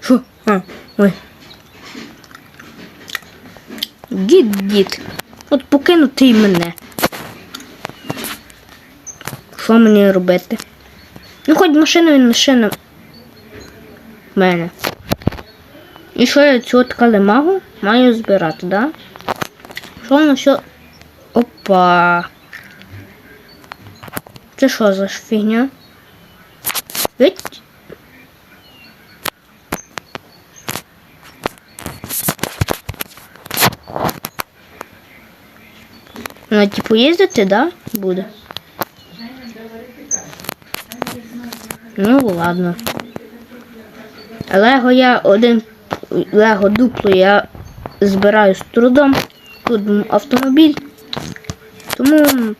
Що? А, ой. Дід, дід. От покинути і мене. Що мені робити? Ну, хоч машина він машина. мене. І що я цю от калимагу маю збирати, да? Що воно все. Опа. Це що за фігня? Ведь? Вона типу їздити, да? Буде. Ну ладно. Лего я один Лего дупло я збираю з трудом. Тут автомобіль. Тому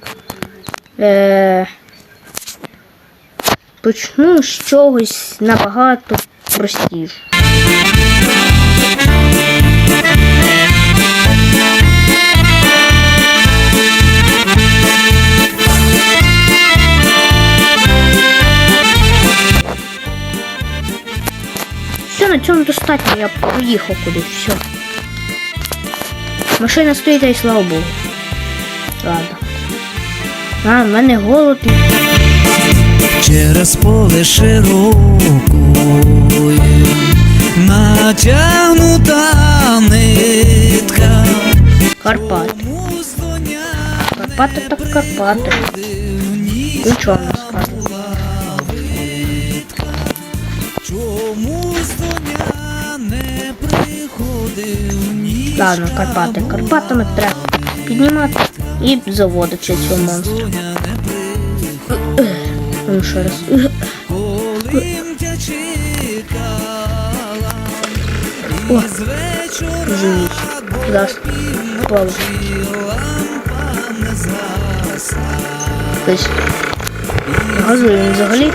е, почну з чогось набагато простіше. Достатньо, я поїхав кудись, все. Машина стоїть, і слава Богу. Ладно. А, в мене голод. через поле широкою натягнута нитка. Карпат. Тому Карпати так Карпати. І Ладно, Карпати. Карпатами треба піднімати і заводити цього монстра. Ну ще раз. О, живіть. Зараз. Павло. лампа не Газує він взагалі.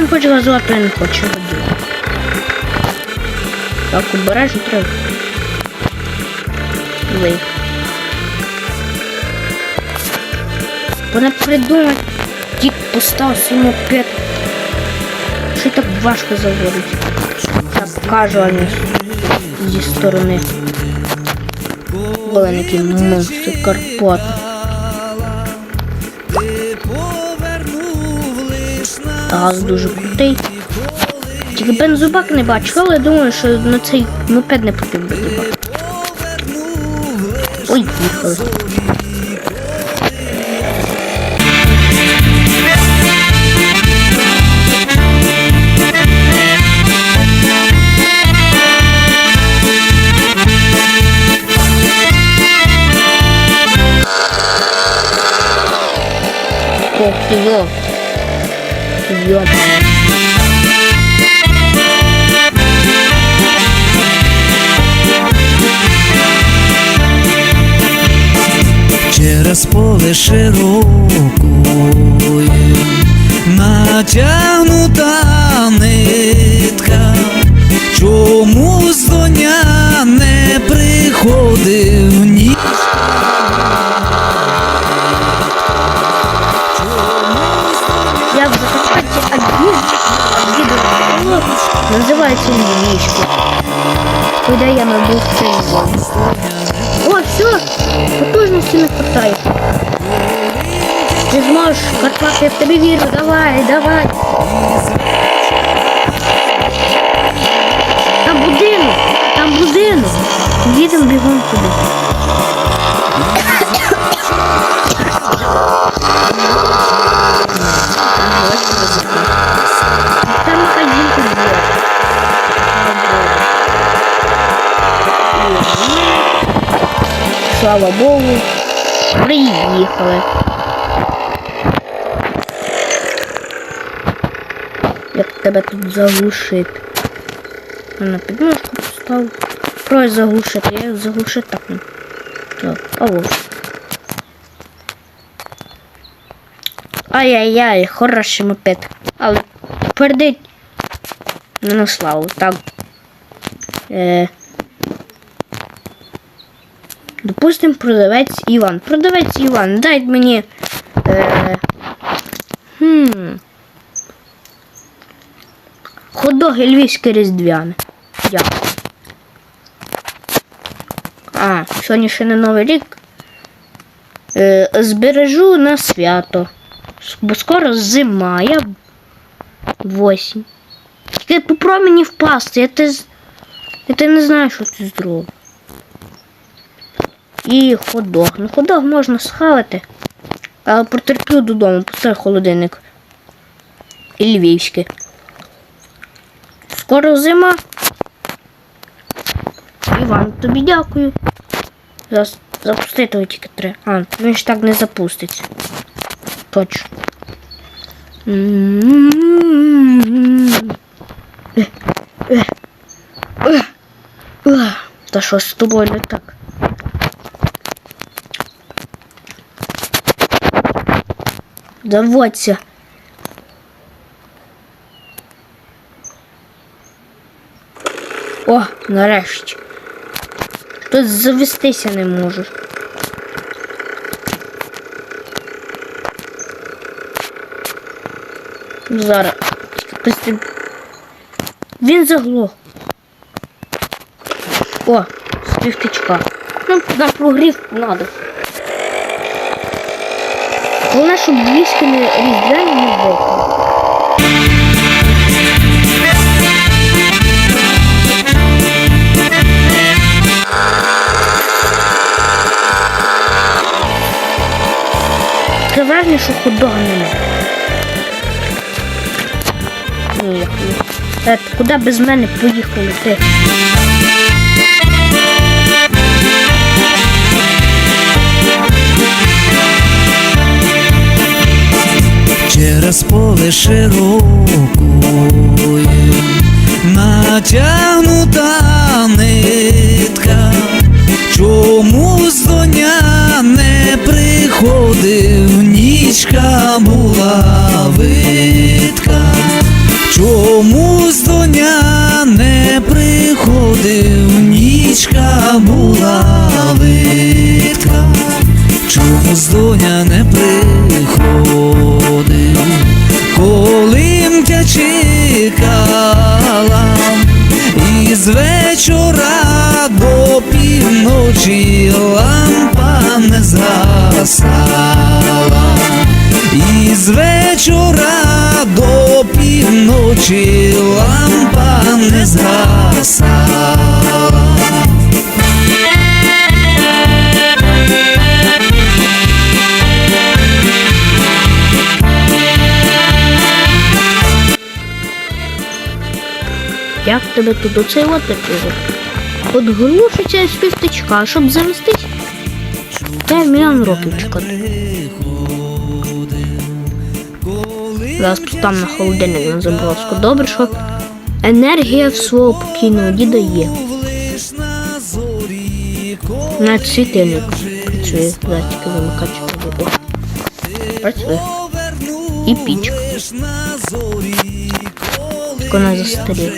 Він хоче газувати, він хоче газувати. Так, обережно треба. Вийх. Вона придумать, тік постав свій мопед. Що так важко заводить? Так кажуально зі сторони. Великий монстр Карпат. Газ дуже крутий. Тільки бензобак не бачу, але думаю, що на цей мопед не потрібен бензобак. Ой, їхали. Ох ти Йо. через поле широкою називається Львівський. Куди я цей зон. О, все, потужності не хватає. Ти зможеш, Карпат, я в тебе вірю, давай, давай. Там будинок, там будинок. Їдемо бігом туди. Слава Богу. Приїхали. Як тебе тут заглушити? На підножку поставив. Прой заглушити, я заглушити так. Так, а. Ай-яй-яй, хороший мопед. Але пердить не на славу. Так. Е... Допустим, продавець Іван. Продавець Іван, дай мені. Е, хм. Ходоги львівське різдвяне. Дякую. А, сьогодні ще не Новий рік. Е, збережу на свято. Бо скоро зима, я в осінь. Тільки попробуй мені впасти, я з- я те не знаю, що ти зробив. І ходок. Ну ходок можна схавати. Але потерплю додому, поставь холодильник. І львівське. Скоро зима. Іван, тобі дякую. Зараз запустити його тільки три. А, він ж так не запуститься. Точно. Е, е, е. Та що з тобою не так? Заводься. О, нарешті. Тут завестися не можу. Зараз. Він заглох. О, співтичка. Ну, на прогрів надо. Головне, щоб близько не різдвяні не здохли. Таке враження, що худого нема. Ні, Е, куди без мене поїхали ти? Через поле широкое натягнута нитка, чомусь доня не приходив, нічка була видка, згасала, і з вечора до півночі лампа не згасала. Як тебе тут оцей от? От глушиться з півтичка, щоб завестись. Та мільйон років чекати. Зараз поставимо на холодильник на заброску. Добре, що енергія в свого покійного діда є. Навіть світильник працює, зараз тільки Працює. І пічка. Тільки вона застаріла.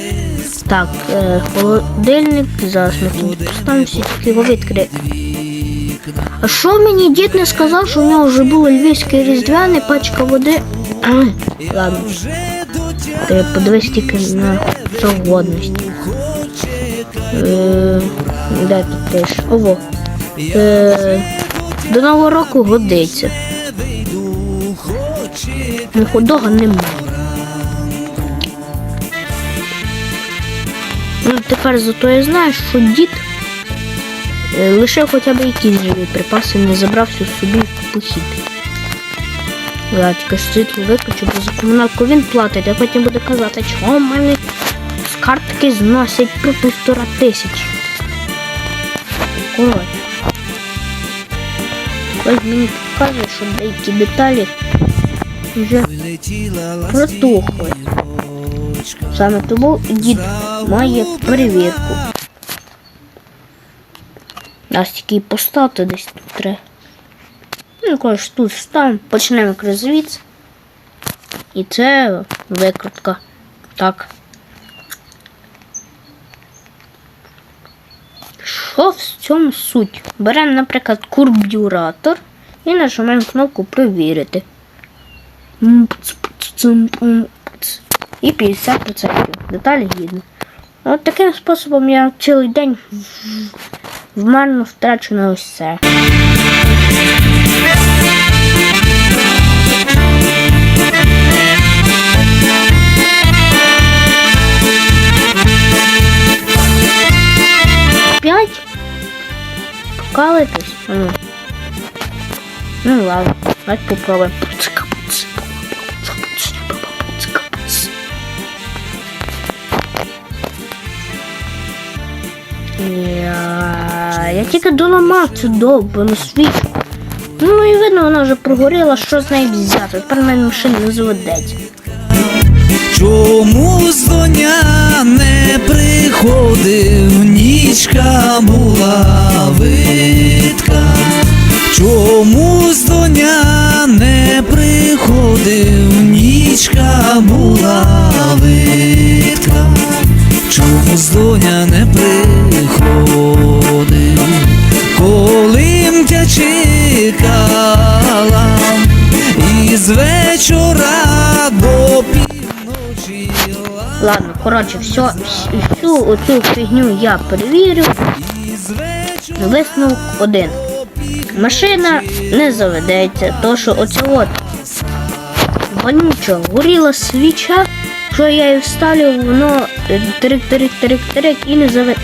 Так, е, холодильник, зараз ми тут поставимо всі тільки його відкрити. А що мені дід не сказав, що в нього вже було львівське різдвяне, пачка води. Ай, Ладно. Ти подивись тільки на годність. Е, де тут пише? Ово. Е, до Нового року годиться. Ну, ходога немає. Ну, тепер зато я знаю, що дід е, лишив хоча б якісь живі припаси, не забрав всю собі в похід. Ж світло виключу, бо за комуналку він платить, а потім буде казати, чого в мене з картки зносять по півтора тисячі. Коротше. Ось мені показує, що деякі деталі вже протухли. Саме тому дід має перевірку. Нас тільки поставити десь тут треба. Ну, коротше, тут ставимо, почнемо звідси. І це викрутка. Так. Що в цьому суть? Беремо, наприклад, карбюратор і нажимаємо кнопку Провірити. І 50% деталі гідно. От таким способом я цілий день в- в марно втрачу на ось це. П'ять? Покалитись? Ну. ладно, давайте попробуем. Я, я тільки доламав цю довбану свічку. Ну і видно, вона вже прогоріла, що з неї взяти. Тепер мене машина не заведеться. Чому з доня не приходив, нічка була видка? Чому з доня не приходив, нічка була видка? Чому з доня не приходив, коли мтя чекала, і з вечора до півночі Ладно, коротше, всю оцю фігню я перевірю. Висновок один. Машина не заведеться, то що оце от вонюча горіла свіча, що я її вставлю, воно трик-трик-трик-трик і не заведе.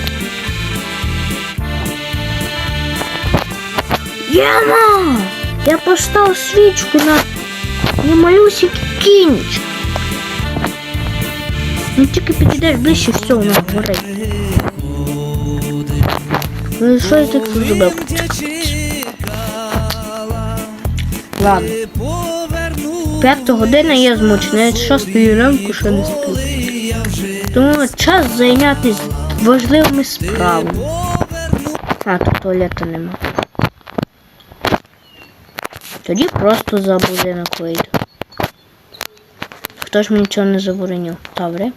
Яма! Я поставив свічку на на малюсик кінчик. Ну тільки підійдеш ближче, все, воно горить. Ну і що я так зробив? мтя чекала, Ладно. П'ята година я змучений, з шостої ранку ще не сплю. Тому час зайнятися важливими справами. А, тут туалету нема. Тоді просто за будинок вийду. Хто ж мені цього не заборонив? Добре.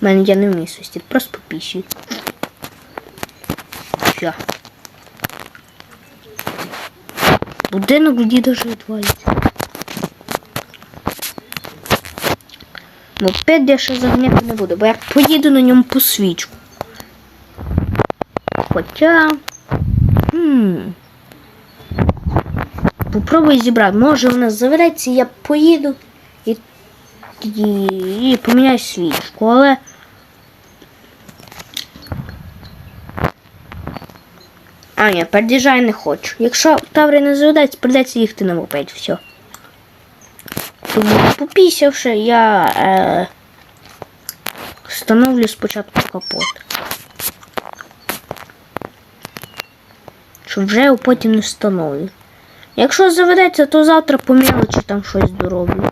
У мене я не вмію свистіти, просто попісюю. Все. Будинок діда вже відвалиться. Мопед я ще заганяти не буду, бо я поїду на ньому по свічку. Хоча. Хм. Попробуй зібрати. Може вона заведеться, я поїду і, і, і поміняю свічку, але. А, ні, передіжай не хочу. Якщо таври не заведеться, придеться їхати на мопеді, все. Тому попісявши, я е, встановлю спочатку капот. Щоб вже його потім не встановлю. Якщо заведеться, то завтра по мелочі там щось дороблю.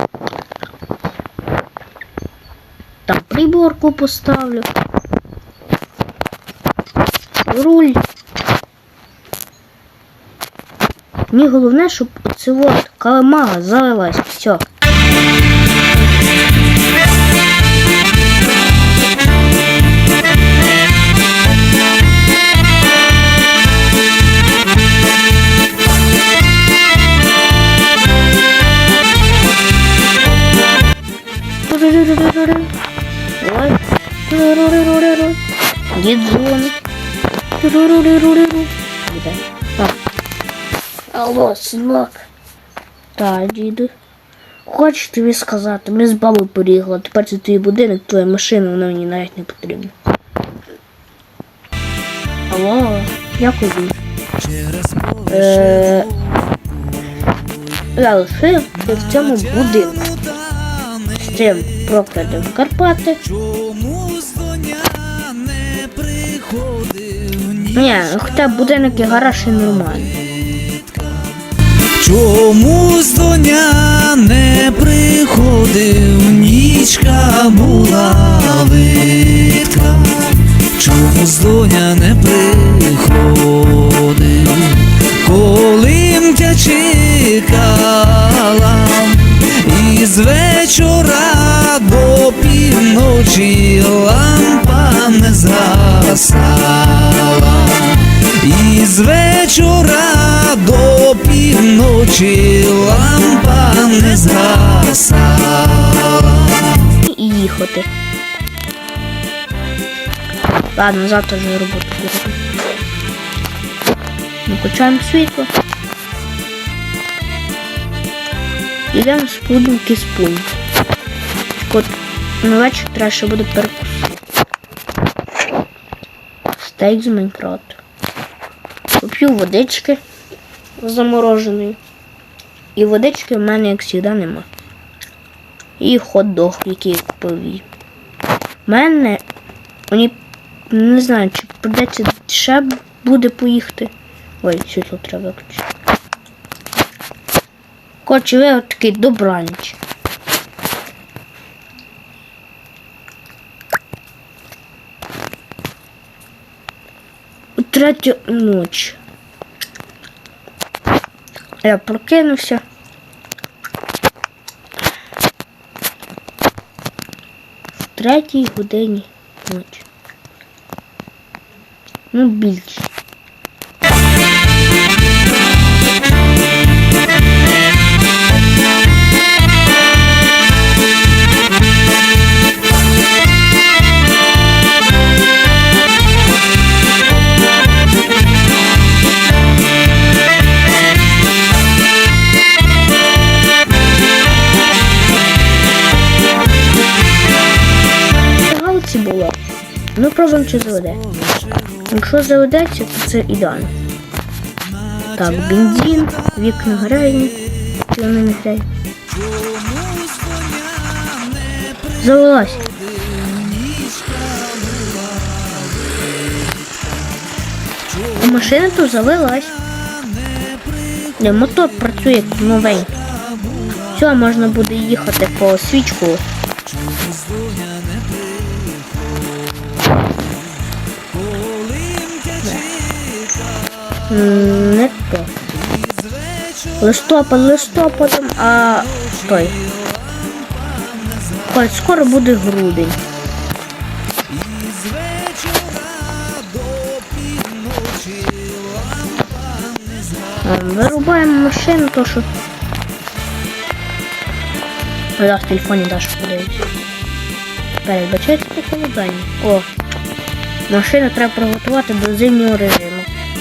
Там приборку поставлю. Мені головне, щоб оце от каламага залилась. Все. Ой. Алло, синок. Та, діду. Хочу тобі сказати, ми з бабою порігли, тепер це твій будинок, твоя машина, вона мені навіть не потрібна. Алло, як? Через Е, я лишив ти в цьому будинку. З цим проклятим Карпати. Ні, хоча будинок і гараж і нормальний. Чому з доня не приходив, нічка була видка, чому з доня не приходив, коли мтя чекала, і вечора до півночі лампа не згасала, і з вечора півночі лампа не згасала. і їхати. Ладно, завтра вже роботу буду. Включаємо світло. Йдемо з пудинки з. От на вечір треба ще буде перекусити. Стейк з Майнкрафту. Поп'ю водички замороженої. І водички в мене, як завжди, нема. І хот-дог, який я купив їй. У мене мені не знаю, чи придеться ще буде поїхати. Ой, світло треба виключити. Коротше, ви от такий добраніч. У третю ніч. Я прокинувся. В третій годині ночі. Ну, більше. Чи заведе. Якщо заведеться, то це ідеально. Так, бензин, вікна грають, чи вони не грають. Завелась. А машина тут завелась. Не, мотор працює новенький. Все, можна буде їхати по свічку. Не то. Листопад листопадом, а той. Ой, скоро буде грудень. Вирубаємо машину, то що. Я в телефоні Даша подивиться. Передбачається таке завдання. О, машину треба приготувати до зимнього режиму.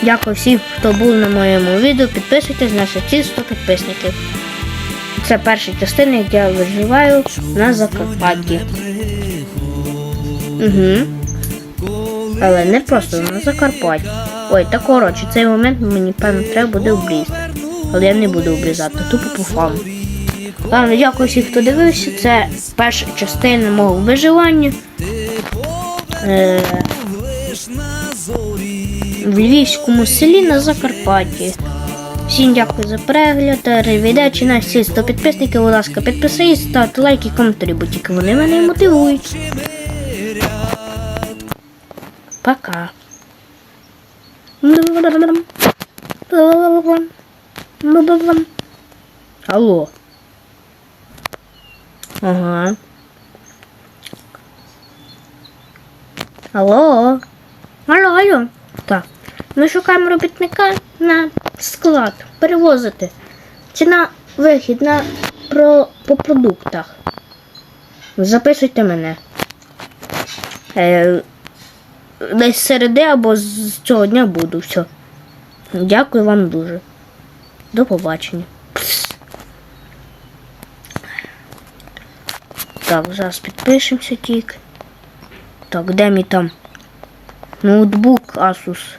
Дякую всім, хто був на моєму відео. Підписуйтесь на всі 100 підписників. Це перша частина, як я виживаю на Закарпатті. Угу. Але не просто на Закарпатті. Ой, та коротше, цей момент мені певно треба буде обрізати. Але я не буду обрізати, тупо по фану. Ладно, дякую всім, хто дивився. Це перша частина мого виживання. Е, в Львівському селі на Закарпатті. Всім дякую за перегляд. Ревідачі на всі 100 підписників. Будь ласка, підписуйтесь, ставте лайки, коментарі, бо тільки вони мене мотивують. Пока. Алло. Ага. Алло. Алло, алло. Так. Ми шукаємо робітника на склад. Перевозити. Ціна вихідна про, по продуктах. Записуйте мене. Е, десь середи або з цього дня буду. Все. Дякую вам дуже. До побачення. Так, зараз підпишемося тільки. Так, де мій там ноутбук Asus?